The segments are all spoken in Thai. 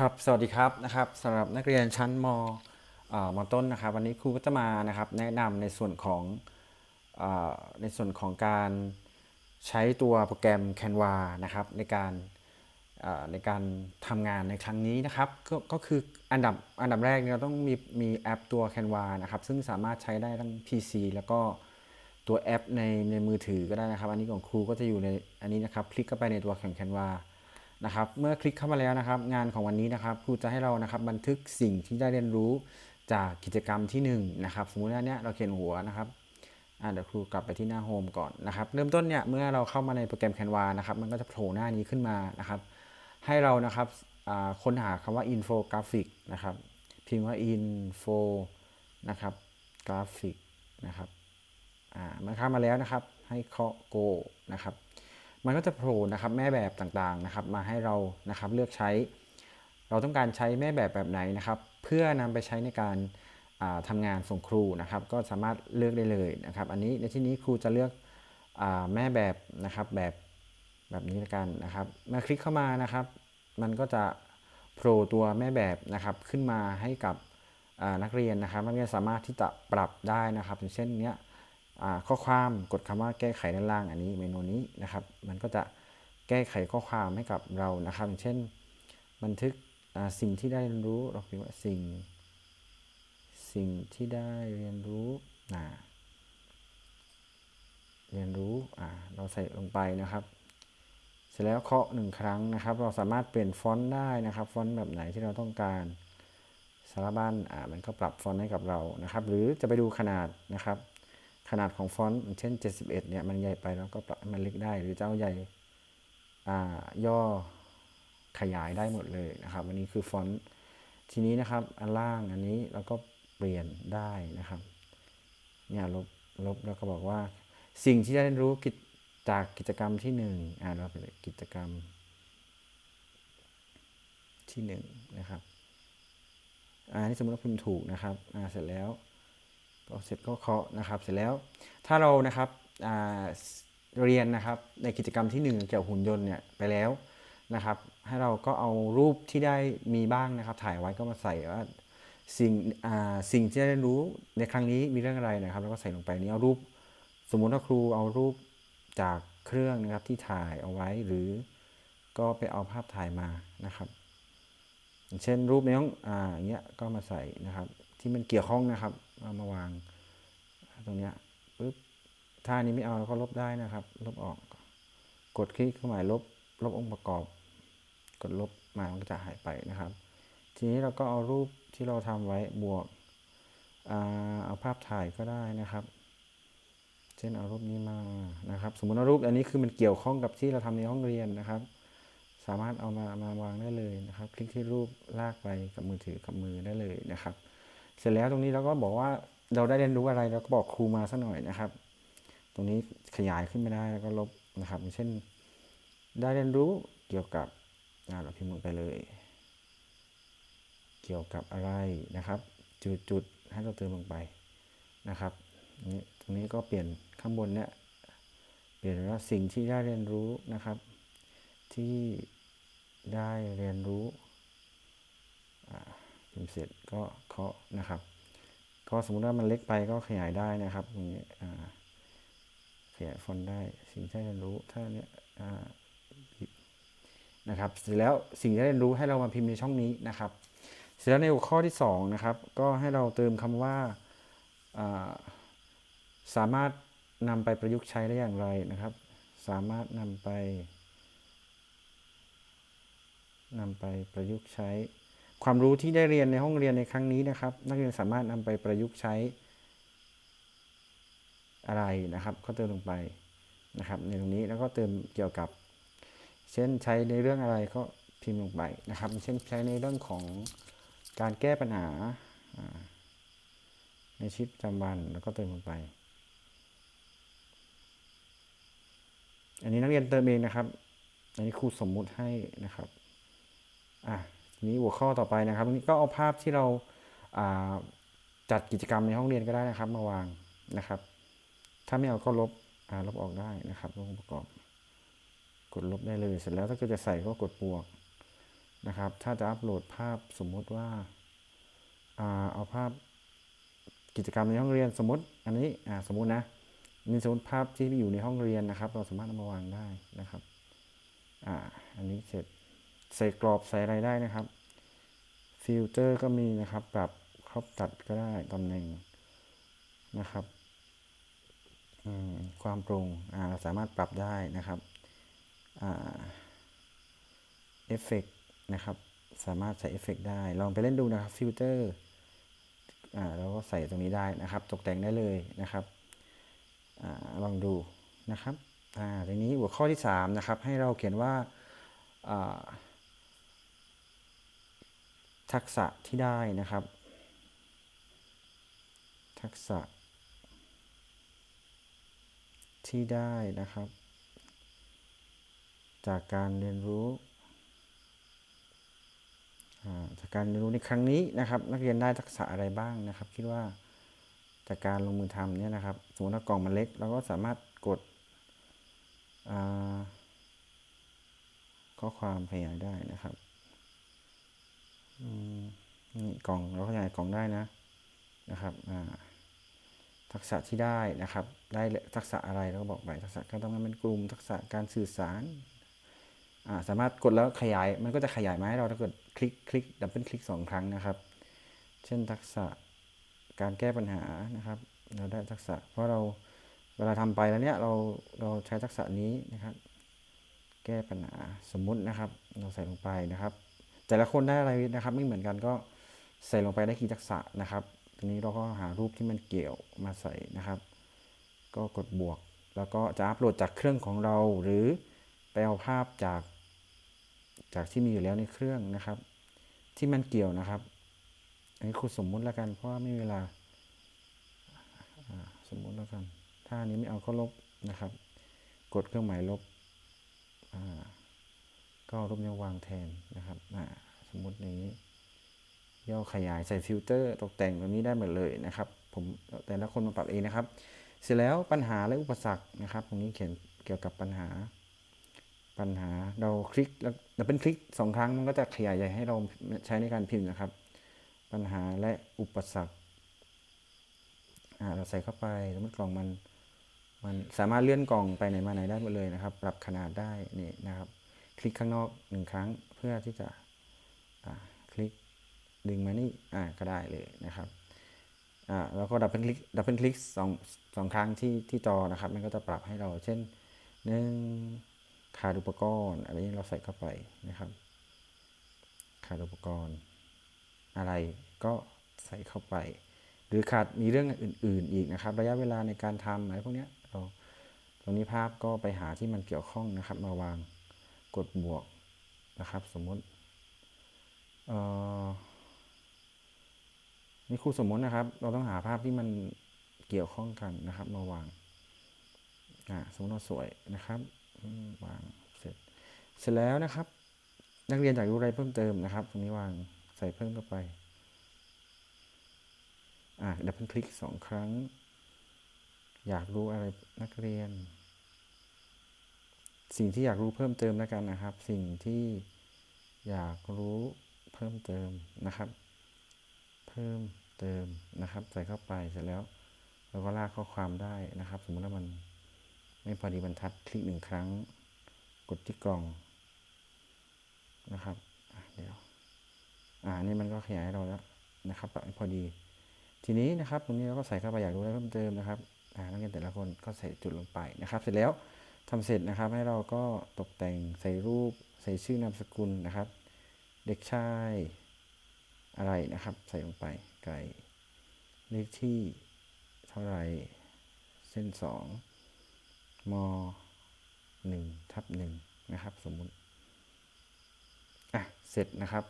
ครับสวัสดีครับนะครับสำหรับนักเรียนชั้นมอ่อมต้นนะครับ วันนี้ครูก็จะมานะครับแนะนำในส่วนของอในส่วนของการใช้ตัวโปรแกรม Canva นะครับในการในการทำงานในครั้งนี้นะครับก็ก็คืออันดับอันดับแรกเนี่ยเราต้องมีมีแอปตัว Canva นะครับซึ่งสามารถใช้ได้ทั้ง PC แล้วก็ตัวแอปในในมือถือก็ได้นะครับ อันนี้ของครูก็จะอยู่ในอันนี้นะครับ คลิกเข้าไปในตัวแข่ง Canva น นะครับ เมื่อคลิกเข้ามาแล้วนะครับ งานของวันนี้นะครับครูจะให้เรานะครับบันทึกสิ่งที่ได้เรียนรู้จากกิจกรรมที่1นะครับสมมุติว่าเนี้ยเราเขียนหัวนะครับอ่าเดี๋ยวครูกลับไปที่หน้าโฮมก่อนนะครับ เริ่มต้นเนี่ยเมื่อเราเข้ามาในโปรแกรม Canva นะครับ มันก็จะโผล่หน้านี้ขึ้นมานะครับ ให้เรานะครับค้นหาคำว่า infographic นะครับพิมพ์ว่า info นะครับกราฟิกนะครับอ่ามันเข้ามาแล้วนะครับให้เคาะ go นะครับ มันก็จะโผล่นะครับแม่แบบต่างๆนะครับมาให้เรานะครับเลือกใช้ เราต้องการใช้แม่แบบแบบไหนนะครับ เพื่อนำไปใช้ในการาทำางานส่งครูนะครับ ก็สามารถเลือกได้เลยนะครับ อันนี้ในที่นี้ครูจะเลือกอแม่แบบนะครับแบบแบบนี้ละกันนะครับ เมื่อคลิกเข้ามานะครับ มันก็จะโผล่ตัวแม่แบบนะครับขึ้นมาให้กับนักเรียนนะครับนักเรียนสามารถที่จะปรับได้นะครับอย่างเช่นเนี้ย ข้อความกดคำว่าแก้ไขด้านล่างอันนี้เมนูนี้นะครับ มันก็จะแก้ไขข้อความให้กับเรานะครับอย่างเช่น บันทึกสิ่งที่ได้เรียนรู้เราพิมพ์ว่าสิ่ง สิ่งที่ได้เรียนรู้นะเรียนรู้เราใส่ลงไปนะครับ เสร็จแล้วเคาะหนึ่งครั้งนะครับ เราสามารถเปลี่ยนฟอนต์ได้นะครับ ฟอนต์แบบไหนที่เราต้องการสารบัญอ่ามันก็ปรับฟอนต์ให้กับเรานะครับ หรือจะไปดูขนาดนะครับ ขนาดของฟอนต์อย่างเช่น 71 เนี่ยมันใหญ่ไปแล้วก็ปรับให้มันเล็กได้ หรือเจ้าใหญ่ย่อขยายได้หมดเลยนะครับอันนี้คือฟอนต์ทีนี้นะครับอันล่างอันนี้เราก็เปลี่ยนได้นะครับเนี่ยลบลบแล้วก็บอกว่า สิ่งที่ได้เรียนรู้กิจจากกิจกรรมที่หนึ่งอ่าเราไปเลยกิจกรรมที่หนึ่งนะครับอ่านี่สมมติว่าพิมพ์ถูกนะครับอ่าเสร็จแล้ว พอเสร็จก็เคาะนะครับ เสร็จแล้วถ้าเรานะครับเรียนนะครับในกิจกรรมที่ 1 เกี่ยวกับหุ่นยนต์เนี่ยไปแล้วนะครับ ให้เราก็เอารูปที่ได้มีบ้างนะครับ ถ่ายไว้ก็มาใส่ว่าสิ่งสิ่งที่ได้รู้ในครั้งนี้มีเรื่องอะไรนะครับ แล้วก็ใส่ลงไปนี้เอารูป สมมุติว่าครูเอารูปจากเครื่องนะครับที่ถ่ายเอาไว้หรือก็ไปเอาภาพถ่ายมานะครับ เช่นรูปในห้องอ่าอย่างเงี้ยก็มาใส่นะครับ ที่มันเกี่ยวข้องนะครับเอามาวาง ตรงนี้ปึ๊บถ้านี้ไม่เอาเราก็ลบได้นะครับ ลบออก กดคลิกเครื่องหมายลบ ลบองค์ประกอบ กดลบมามันก็จะหายไปนะครับ ทีนี้เราก็เอารูปที่เราทำไว้บวกเอาภาพถ่ายก็ได้นะครับ เช่นเอารูปนี้มานะครับ สมมติว่ารูปอันนี้คือมันเกี่ยวข้องกับที่เราทำในห้องเรียนนะครับ สามารถเอามามาวางได้เลยนะครับ คลิกที่รูปลากไปกับมือถือกับมือได้เลยนะครับ เสร็จแล้วตรงนี้เราก็บอกว่าเราได้เรียนรู้อะไรเราก็บอกครูมาสักหน่อยนะครับ ตรงนี้ขยายขึ้นไม่ได้แล้วก็ลบนะครับเช่น ได้เรียนรู้เกี่ยวกับอ่าเราพิมพ์ลงไปเลย เกี่ยวกับอะไรนะครับ จุดจุดๆให้เราเติมลงไปนะครับนี่ตรงนี้ก็เปลี่ยนข้างบนเนี่ยเปลี่ยนว่าสิ่งที่ได้เรียนรู้นะครับ ที่ได้เรียนรู้อ่า พิมพ์เสร็จก็เคาะนะครับ ก็สมมุติว่ามันเล็กไปก็ขยายได้นะครับตรงนี้อ่าขยายฟอนต์ได้สิ่งที่เรียนรู้ถ้าเนี้ยอ่านะครับ เสร็จแล้วสิ่งที่เรียนรู้ให้เรามาพิมพ์ในช่องนี้นะครับ เสร็จแล้วในหัวข้อที่สองนะครับก็ให้เราเติมคำว่าอ่าสามารถนำไปประยุกต์ใช้ได้อย่างไรนะครับ สามารถนำไปนำไปประยุกต์ใช้ ความรู้ที่ได้เรียนในห้องเรียนในครั้งนี้นะครับ นักเรียนสามารถนำไปประยุกต์ใช้อะไรนะครับ ก็เติมลงไปนะครับ ในตรงนี้แล้วก็เติมเกี่ยวกับ เช่นใช้ในเรื่องอะไรก็พิมพ์ลงไปนะครับ เช่นใช้ในเรื่องของการแก้ปัญหาในชีวิตประจำวันแล้วก็เติมลงไป อันนี้นักเรียนเติมเองนะครับ อันนี้ครูสมมุติให้นะครับ อะ นี้หัวข้อต่อไปนะครับนนี้ก็เอาภาพที่เราาจัดกิจกรรมในห้องเรียนก็ได้นะครับ มาวางนะครับ ถ้าไม่เอาก็ลบลบออกได้นะครับลบองค์ประกอบ กดลบได้เลยเสร็จแล้วถ้าเกิดจะใส่ก็กดบวกนะครับ ถ้าจะอัปโหลดภาพสมมุติว่าอาเอาภาพกิจกรรมในห้องเรียนสมมติ อันนี้สมมตินะนี่สมมติภาพที่อยู่ในห้องเรียนนะครับ เราสามารถเอามาวางได้นะครับ อ่า อันนี้เสร็จ ใส่กรอบใส่อะไรได้นะครับ ฟิลเตอร์ก็มีนะครับปรับครอบตัดก็ได้ตำแหน่งนะครับความปร่งเราสามารถปรับได้นะครับเอฟเฟกนะครับ สามารถใส่เอฟเฟกได้ ลองไปเล่นดูนะครับฟิลเตอร์เราก็ใส่ตรงนี้ได้นะครับ ตกแต่งได้เลยนะครับอลองดูนะครับอ่าทีนี้หัวข้อที่ 3 นะครับ ให้เราเขียนว่า ทักษะที่ได้นะครับ ทักษะ ที่ได้นะครับ จากการเรียนรู้จากการเรียนรู้ในครั้งนี้นะครับ นักเรียนได้ทักษะอะไรบ้างนะครับ คิดว่าจากการลงมือทำเนี่ยนะครับสมมติว่ากล่องมันเล็กเราก็สามารถกดข้อความขยายได้นะครับ กล่องเราขยายกล่องได้นะนะครับทักษะที่ได้นะครับ ได้ทักษะอะไรเราก็บอกไปทักษะการทำงานเป็นกลุ่ม ทักษะการสื่อสาราสามารถกดแล้วขยายมันก็จะขยายมาให้เราถ้าเกิดคลิกคลิกดับเบิลคลิกสองครั้งนะครับ เช่นทักษะการแก้ปัญหานะครับ เราได้ทักษะ เพราะเราเวลาทำไปแล้วเนี่ยเราเราใช้ทักษะนี้นะครับ แก้ปัญหาสมมุตินะครับ เราใส่ลงไปนะครับ แต่ละคนได้อะไรนะครับ ไม่เหมือนกันก็ ใส่ลงไปได้กี่ทักษะนะครับทีนี้เราก็หารูปที่มันเกี่ยวมาใส่นะครับ ก็กดบวก แล้วก็จะอัปโหลดจากเครื่องของเรา หรือไปเอาภาพจากจากที่มีอยู่แล้วในเครื่องนะครับ ที่มันเกี่ยวนะครับ อันนี้ครูสมมุติแล้วกัน เพราะว่าไม่มีเวลาสมมุติแล้วกัน ถ้าอันนี้ไม่เอาก็ลบนะครับ กดเครื่องหมายลบก็รูปนี้วางแทนนะครับสมมุติอย่างนี้ ย่อขยายใส่ฟิลเตอร์ตกแต่งแบบนี้ได้หมดเลยนะครับ ผมแต่ละคนมาปรับเองนะครับ เสร็จแล้วปัญหาและอุปสรรคนะครับตรงนี้เขียนเกี่ยวกับปัญหา ปัญหาเราคลิกแล้วเราเป็นคลิกสองครั้งมันก็จะขยายใหญ่ให้เราใช้ในการพิมพ์นะครับ ปัญหาและอุปสรรคอ่าเราใส่เข้าไปสมมติกล่องมันมันสามารถเลื่อนกล่องไปไหนมาไหนได้หมดเลยนะครับ ปรับขนาดได้นี่นะครับ คลิกข้างนอกหนึ่งครั้งเพื่อที่จะคลิก ดึงมานี่อ่าก็ได้เลยนะครับอ่าแล้วก็ดับเบิลคลิกดับเบิลคลิกสองสองครั้งที่ที่จอนะครับ มันก็จะปรับให้เราเช่นหนึ่งขาดอุปกรณ์อะไรนี้เราใส่เข้าไปนะครับ ขาดอุปกรณ์ อะไรก็ใส่เข้าไป หรือขาดมีเรื่องอื่น ๆ อีกนะครับ ระยะเวลาในการทำอะไรพวกเนี้ยเราตรงนี้ภาพก็ไปหาที่มันเกี่ยวข้องนะครับ มาวางกดบวกนะครับ สมมติเอ่อ นี่ครูสมมตินะครับ เราต้องหาภาพที่มันเกี่ยวข้องกันนะครับ มาวางอ่าสมมติว่าสวยนะครับวางเสร็จ เสร็จแล้วนะครับ นักเรียนอยากรู้อะไรเพิ่มเติมนะครับตรงนี้วางใส่เพิ่มเข้าไปอ่าดับเบิลคลิกสองครั้ง อยากรู้อะไรนักเรียน สิ่งที่อยากรู้เพิ่มเติมแล้วกันนะครับ สิ่งที่อยากรู้เพิ่มเติมนะครับ เพิ่ม เติมนะครับ ใส่เข้าไปเสร็จแล้วเราก็ลากข้อความได้นะครับ สมมติว่ามันไม่พอดีบรรทัดคลิกหนึ่งครั้ง กดที่กล่องนะครับเดี๋ยวอ่านี่มันก็ขยายให้เราแล้วนะครับพอดี ทีนี้นะครับ ตรงนี้เราก็ใส่เข้าไปอยากรู้อะไรเพิ่มเติมนะครับอ่านักเรียนแต่ละคนก็ใส่จุดลงไปนะครับ เสร็จแล้วทำเสร็จนะครับ ให้เราก็ตกแต่งใส่รูป ใส่ชื่อนามสกุลนะครับ เด็กชายอะไรนะครับ ใส่ลงไป ไก่เลขที่เท่าไร เส้นสองมหนึ่งทับหนึ่งนะครับสมมุติ อะ เสร็จนะครับ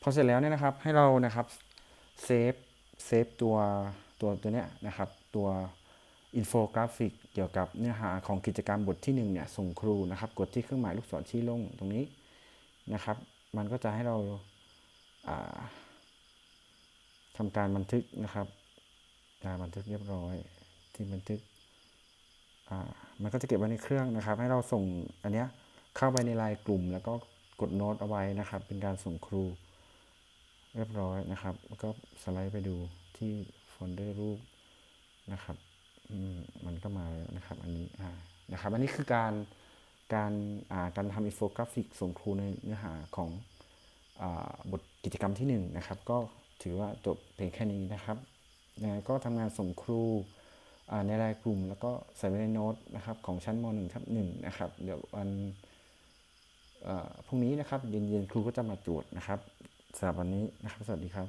พอเสร็จแล้วเนี่ยนะครับให้เรานะครับเซฟเซฟตัวตัวตัวเนี้ยนะครับตัวอินโฟกราฟิกเกี่ยวกับเนื้อหาของกิจกรรมบทที่1เนี่ยส่งครูนะครับ กดที่เครื่องหมายลูกศรชี้ลงตรงนี้นะครับ มันก็จะให้เราอ่า ทำการบันทึกนะครับอ่าบันทึกเรียบร้อย ที่บันทึกอ่ามันก็จะเก็บไว้ในเครื่องนะครับ ให้เราส่งอันเนี้ยเข้าไปในไลน์กลุ่ม แล้วก็กดโน้ตเอาไว้นะครับ เป็นการส่งครู เรียบร้อยนะครับแล้วก็สไลด์ไปดูที่โฟลเดอร์รูปนะครับอืมมันก็มาแล้วนะครับ อันนี้อ่านะครับ อันนี้คือการการอ่าการทำอินโฟกราฟิกส่งครูในเนื้อหาของอาบทกิจกรรมที่หนึ่งนะครับ ก็ ถือว่าจบเพียงแค่นี้นะครับยังไงก็ทำงานส่งครูในรายกลุ่ม แล้วก็ใส่ไว้ในโน้ตนะครับของชั้นม .1 ทับ1นะครับ เดี๋ยววันพรุ่งนี้นะครับเย็นๆครูก็จะมาตรวจนะครับสำหรับวันนี้นะครับ สวัสดีครับ